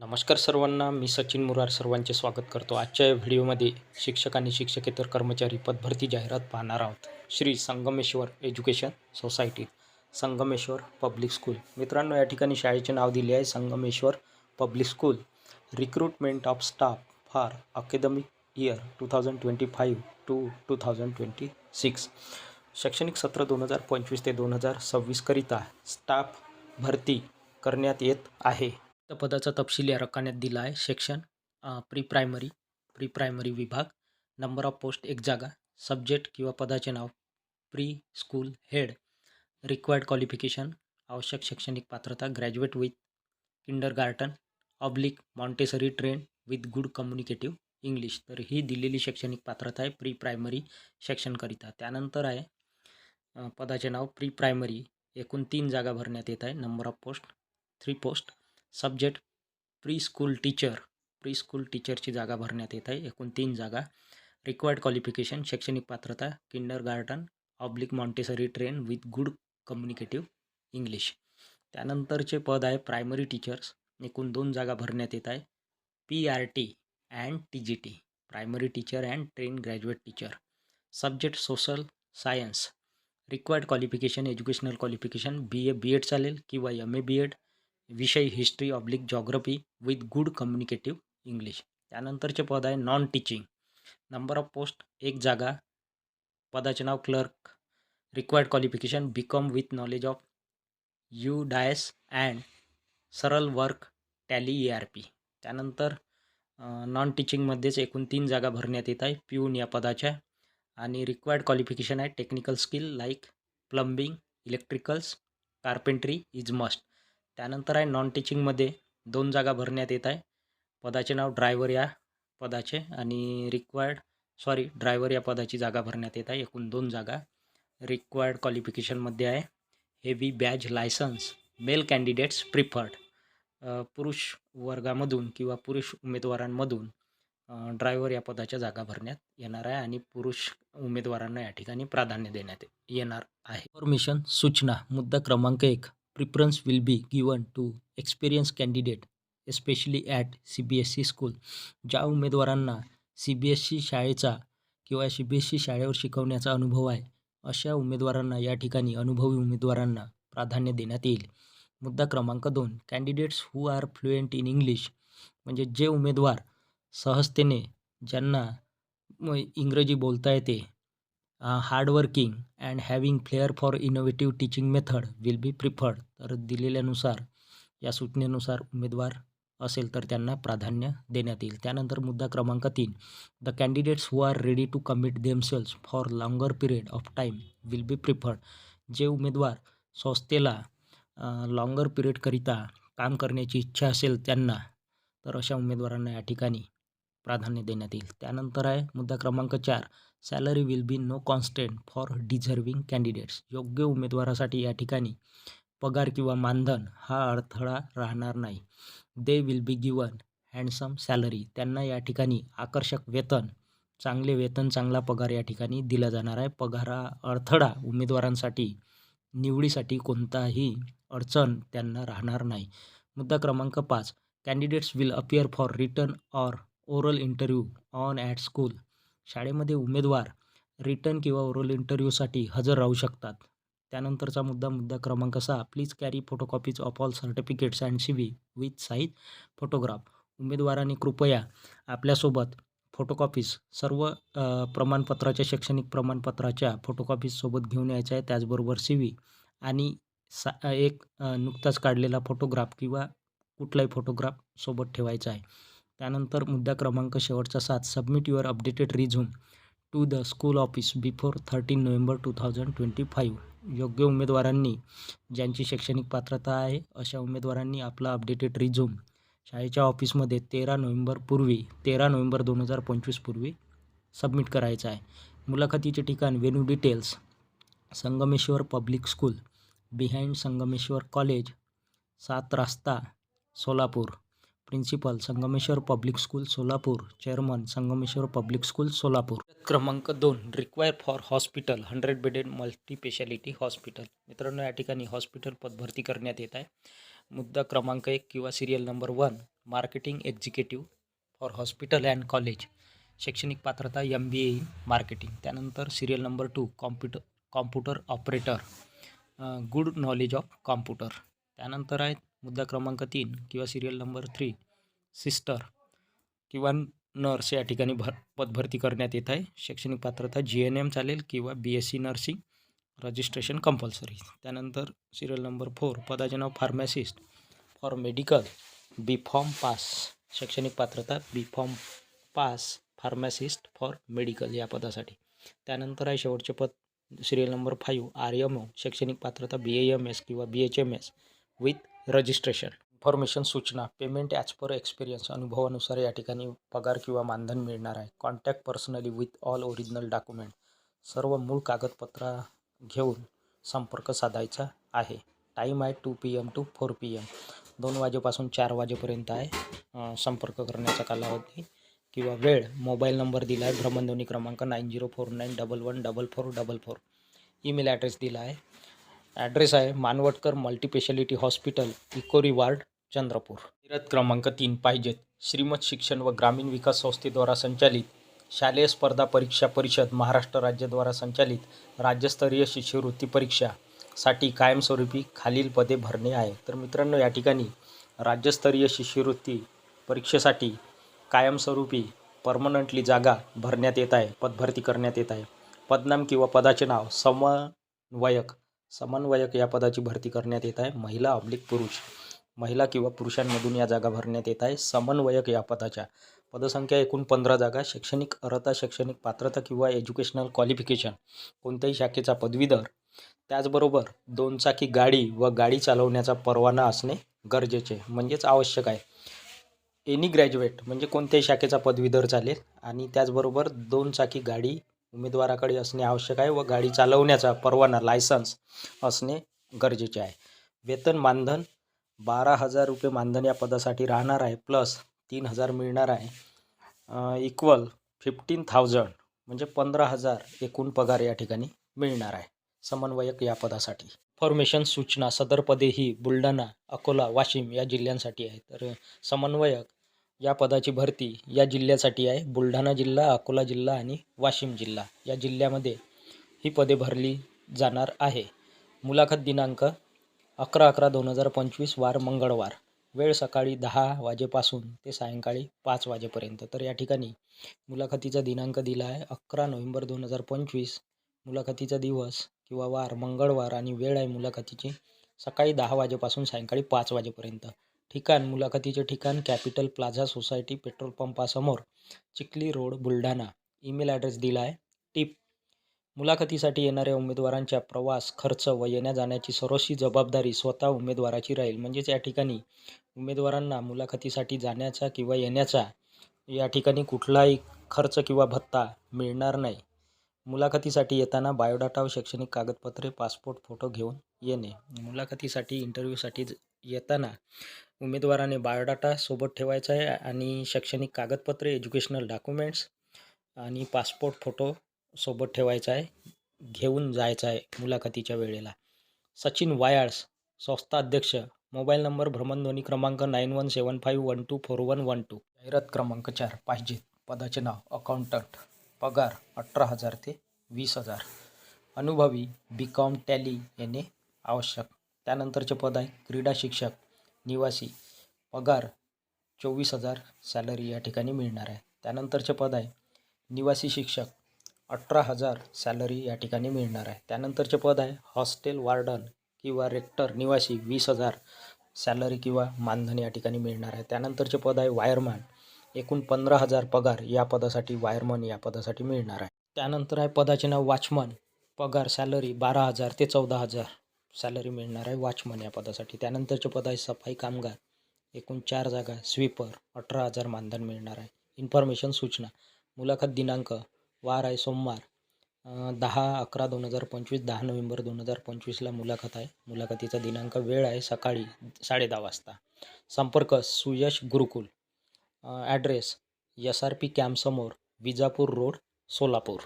नमस्कार सर्वांना मी सचिन मुरार सर्वांचे स्वागत करतो. आजच्या या व्हिडिओमध्ये शिक्षक आणि शिक्षकेतर कर्मचारी पदभरती जाहिरात पाहणार आहोत. Shri Sangameshwar education society Sangameshwar public school. मित्रांनो या ठिकाणी शाळेचे नाव दिले आहे Sangameshwar public school. Recruitment of staff for academic year two thousand twenty five to two thousand twenty six शैक्षणिक सत्र दोन हजार पंचवीस ते दोन हजार सव्वीसकरिता स्टाफ भरती करण्यात येत आहे. त्या पदाचा तपशील या रकान्यात दिला आहे. Section pre primary pre primary विभाग. नंबर ऑफ पोस्ट एक जागा. सब्जेक्ट किंवा पदाचे नाव. Pre school head required qualification आवश्यक शैक्षणिक पात्रता. Graduate with kindergarten oblique Montessori train with good communicative English तर ही दिलेली शैक्षणिक पात्रता आहे. प्री प्रायमरी सेक्शनकरिता त्यानंतर आहे पदाचे नाव. प्री प्रायमरी एकूण तीन जागा भरण्यात येत आहे. Number of post three post subject pre school teacher. Pre school टीचरची जागा भरण्यात येत आहे. एकूण तीन जागा. रिक्वायर्ड क्वालिफिकेशन शैक्षणिक पात्रता kindergarten oblique Montessori train with good communicative English त्यानंतरचे पद आहे प्रायमरी टीचर्स एकूण दोन जागा भरण्यात येत आहे. P R T and T G T primary teacher and train graduate teacher subject social science required qualification educational qualification B A B Ed चालेल किंवा एम ए बी एड विषय history oblique geography with good communicative English त्यानंतरचे पद आहे non teaching number of post एक जागा. पदाचे नाव clerk required qualification B Com with knowledge of U DISE and Saral work Tally E R P त्यानंतर non टीचिंगमध्येच एकूण तीन जागा भरण्यात येत आहे. पिऊन या पदाच्या. आणि रिक्वायर्ड क्वालिफिकेशन आहे technical skill like plumbing electricals carpentry is must त्यानंतर आहे नॉन टीचिंगमध्ये दोन जागा भरण्यात येत आहे. पदाचे नाव ड्रायव्हर या पदाचे आणि रिक्वायर्ड सॉरी ड्रायव्हर या पदाची जागा भरण्यात येत आहे. एकूण दोन जागा रिक्वायर्ड क्वालिफिकेशनमध्ये आहे. Heavy badge licence male candidates preferred पुरुष वर्गामधून किंवा पुरुष उमेदवारांमधून ड्रायव्हर या पदाच्या जागा भरण्यात येणार आहे आणि पुरुष उमेदवारांना या ठिकाणी प्राधान्य देण्यात येणार आहे. इन्फॉर्मेशन सूचना मुद्दा क्रमांक एक. Preference will be given to experience candidate especially at C B S C school ज्या उमेदवारांना सी बी एस सी शाळेचा किंवा सी बी एस सी शाळेवर शिकवण्याचा अनुभव आहे अशा उमेदवारांना या ठिकाणी अनुभवी उमेदवारांना प्राधान्य देण्यात येईल. मुद्दा क्रमांक दोन candidates who are fluent in English म्हणजे जे उमेदवार सहजतेने ज्यांना म इंग्रजी बोलता येते hardworking and having flair for innovative teaching method will be preferred तर दिलेल्यानुसार या सूचनेनुसार उमेदवार असेल तर त्यांना प्राधान्य देण्यात येईल. त्यानंतर मुद्दा क्रमांक तीन. The candidates who are ready to commit themselves for longer period of time will be preferred जे उमेदवार संस्थेला लॉंगर पिरियडकरिता काम करण्याची इच्छा असेल त्यांना तर अशा उमेदवारांना या ठिकाणी प्राधान्य देण्यात येईल. त्यानंतर आहे मुद्दा क्रमांक चार. Salary will be no constant for deserving candidates योग्य उमेदवारासाठी या ठिकाणी पगार किंवा मानधन हा अडथळा राहणार नाही. They will be given handsome salary त्यांना या ठिकाणी आकर्षक वेतन चांगले वेतन चांगला पगार या ठिकाणी दिला जाणार आहे. पगारा अडथळा उमेदवारांसाठी निवडीसाठी कोणताही अडचण त्यांना राहणार नाही. मुद्दा क्रमांक पाच. Candidates will appear for written or oral interview on at school शाळेमध्ये उमेदवार रिटर्न किंवा ओरल इंटरव्ह्यूसाठी हजर राहू शकतात. त्यानंतरचा मुद्दा मुद्दा क्रमांक सहा. Please carry photocopies of all certificates and C V with size photograph उमेदवारांनी कृपया आपल्यासोबत फोटोकॉपीज सर्व प्रमाणपत्राच्या शैक्षणिक प्रमाणपत्राच्या फोटोकॉपीजसोबत घेऊन यायचं आहे. त्याचबरोबर सी व्ही आणि सा एक नुकताच काढलेला फोटोग्राफ किंवा कुठलाही फोटोग्राफ सोबत ठेवायचा आहे. त्यानंतर मुद्दा क्रमांक शेवटचा सात submit your updated resume to the school office before thirteen November two thousand twenty five योग्य उमेदवारांनी ज्यांची शैक्षणिक पात्रता आहे अशा उमेदवारांनी आपला अपडेटेड रिझ्यूम शाळेच्या ऑफिसमध्ये तेरा नोव्हेंबरपूर्वी तेरा नोव्हेंबर दोन हजार पंचवीसपूर्वी सबमिट करायचं आहे. मुलाखतीचे ठिकाण venue details Sangmeshwar public school behind Sangmeshwar college Saat Rasta Solapur. Principal Sangmeshwar public school Solapur. Chairman Sangmeshwar public school Solapur. क्रमांक दोन require for hospital hundred bedded multispeciality hospital मित्रांनो या ठिकाणी हॉस्पिटल पदभरती करण्यात येत आहे. मुद्दा क्रमांक एक किंवा serial number one marketing executive for hospital and college शैक्षणिक पात्रता M B A in marketing त्यानंतर serial number two computer computer operator good knowledge of computer त्यानंतर आहेत मुद्दा क्रमांक तीन किंवा सिरियल नंबर थ्री सिस्टर किंवा नर्स या ठिकाणी भर पदभरती करण्यात येत आहे. शैक्षणिक पात्रता जी एन एम चालेल किंवा B S C nursing registration compulsory त्यानंतर सिरियल नंबर फोर पदाचे नाव pharmacist for medical B pharm pass शैक्षणिक पात्रता B pharm pass pharmacist for medical या पदासाठी. त्यानंतर आहे शेवटचे पद serial number five R M O शैक्षणिक पात्रता बी ए एम एस किंवा B H M S with registration information सूचना पेमेंट ॲज पर एक्सपिरियन्स अनुभवानुसार या ठिकाणी पगार किंवा मानधन मिळणार आहे. Contact personally with all original document सर्व मूळ कागदपत्रा घेऊन संपर्क साधायचा आहे. टाईम आहे two P M to four P M दोन वाजेपासून चार वाजेपर्यंत आहे. संपर्क करण्याचा कालावधी किंवा वेळ. मोबाईल नंबर दिला आहे. भ्रमणध्वनी क्रमांक nine zero four nine double one double four double four email address दिला आहे. ॲड्रेस आहे Manwatkar multispeciality hospital Ekori ward Chandrapur. जाहिरात क्रमांक तीन पाहिजेत. श्रीमत शिक्षण व ग्रामीण विकास संस्थेद्वारा संचालित शालेय स्पर्धा परीक्षा परिषद महाराष्ट्र राज्याद्वारा संचालित राज्यस्तरीय शिष्यवृत्ती परीक्षासाठी कायमस्वरूपी खालील पदे भरणे आहे. तर मित्रांनो या ठिकाणी राज्यस्तरीय शिष्यवृत्ती परीक्षेसाठी कायमस्वरूपी परमनंटली जागा भरण्यात येत आहे. पदभरती करण्यात येत आहे. पदनाम किंवा पदाचे नाव समन्वयक समन्वयक या पदाची भरती करण्यात येत आहे. महिला अब्लिक पुरुष. महिला किंवा पुरुषांमधून या जागा भरण्यात येत आहे. समन्वयक या पदाच्या. पदसंख्या एकूण पंधरा जागा. शैक्षणिक अर्हता शैक्षणिक पात्रता किंवा एज्युकेशनल क्वालिफिकेशन कोणत्याही शाखेचा पदवीधर. त्याचबरोबर दोन चाकी गाडी व गाडी चालवण्याचा परवाना असणे गरजेचे म्हणजेच आवश्यक आहे. एनी ग्रॅज्युएट म्हणजे कोणत्याही शाखेचा पदवीधर चालेल आणि त्याचबरोबर दोन चाकी गाडी उमेदवाराकडे असणे आवश्यक आहे व गाडी चालवण्याचा परवाना लायसन्स असणे गरजेचे आहे. वेतन मानधन बारा हजार रुपये मानधन या पदासाठी राहणार आहे प्लस तीन हजार मिळणार आहे. इक्वल फिफ्टीन थाउजंड म्हणजे पंधरा हजार एकूण पगार या ठिकाणी मिळणार आहे. समन्वयक या पदासाठी. इन्फॉर्मेशन सूचना सदर पदे ही बुलढाणा अकोला वाशिम या जिल्ह्यांसाठी आहे. तर समन्वयक या पदाची भरती या जिल्ह्यासाठी आहे. बुलढाणा जिल्हा अकोला जिल्हा आणि वाशिम जिल्हा या जिल्ह्यामध्ये ही पदे भरली जाणार आहे. मुलाखत दिनांक अकरा अकरा दोन हजार पंचवीस वार मंगळवार. वेळ सकाळी दहा वाजेपासून ते सायंकाळी पाच वाजेपर्यंत. तर या ठिकाणी मुलाखतीचा दिनांक दिला आहे. अकरा नोव्हेंबर दोन हजार पंचवीस मुलाखतीचा दिवस किंवा वार मंगळवार आणि वेळ आहे मुलाखतीची सकाळी दहा वाजेपासून सायंकाळी पाच वाजेपर्यंत. ठिकाण मुलाखतीचे ठिकाण capital plaza society petrol पंपासमोर Chikhli road Buldhana. Email address दिला आहे. टिप मुलाखतीसाठी येणाऱ्या उमेदवारांच्या प्रवास खर्च व येण्या जाण्याची जबाबदारी स्वतः उमेदवाराची राहील. म्हणजेच या ठिकाणी उमेदवारांना मुलाखतीसाठी जाण्याचा किंवा येण्याचा या ठिकाणी कुठलाही खर्च किंवा भत्ता मिळणार नाही. मुलाखतीसाठी येताना बायोडाटा व शैक्षणिक कागदपत्रे पासपोर्ट फोटो घेऊन येणे. मुलाखतीसाठी इंटरव्ह्यूसाठी ज- येताना उमेदवाराने बायोडाटा सोबत ठेवायचा आहे आणि शैक्षणिक कागदपत्रे एज्युकेशनल डॉक्युमेंट्स आणि पासपोर्ट फोटो सोबत ठेवायचा आहे घेऊन जायचं आहे मुलाखतीच्या वेळेला. सचिन वायाळस संस्था अध्यक्ष मोबाईल नंबर भ्रमणध्वनी क्रमांक nine one seven five one two four one one two. जाहिरात क्रमांक चार पाहिजे. पदाचे नाव अकाउंटंट. पगार अठरा हजार ते वीस हजार. अनुभवी बी कॉम टॅली येणे आवश्यक त्यानंतरचे पद आहे क्रीडा शिक्षक निवासी पगार चोवीस हजार सॅलरी या ठिकाणी मिळणार आहे. त्यानंतरचे पद आहे निवासी शिक्षक अठरा हजार सॅलरी या ठिकाणी मिळणार आहे. त्यानंतरचे पद आहे हॉस्टेल वार्डन किंवा रेक्टर निवासी वीस हजार सॅलरी किंवा मानधन या ठिकाणी मिळणार आहे. त्यानंतरचे पद आहे वायरमॅन एकूण पंधरा हजार पगार या पदासाठी वायरमन या पदासाठी मिळणार आहे. त्यानंतर आहे पदाचे नाव वॉचमन पगार सॅलरी बारा हजार ते चौदा हजार. सॅलरी मिळणार आहे वॉचमन या पदासाठी. त्यानंतरचे पद आहे सफाई कामगार. एकूण चार जागा स्वीपर अठरा हजार मानधन मिळणार आहे. इन्फॉर्मेशन सूचना. मुलाखत दिनांक वार आहे सोमवार. दहा अकरा दोन हजार पंचवीस दहा नोव्हेंबर दोन हजार पंचवीसला मुलाखत आहे. मुलाखतीचा दिनांक वेळ आहे सकाळी साडेदहा वाजता. संपर्क Suyash Gurukul. Address S R P कॅम्पसमोर Vijapur road Solapur.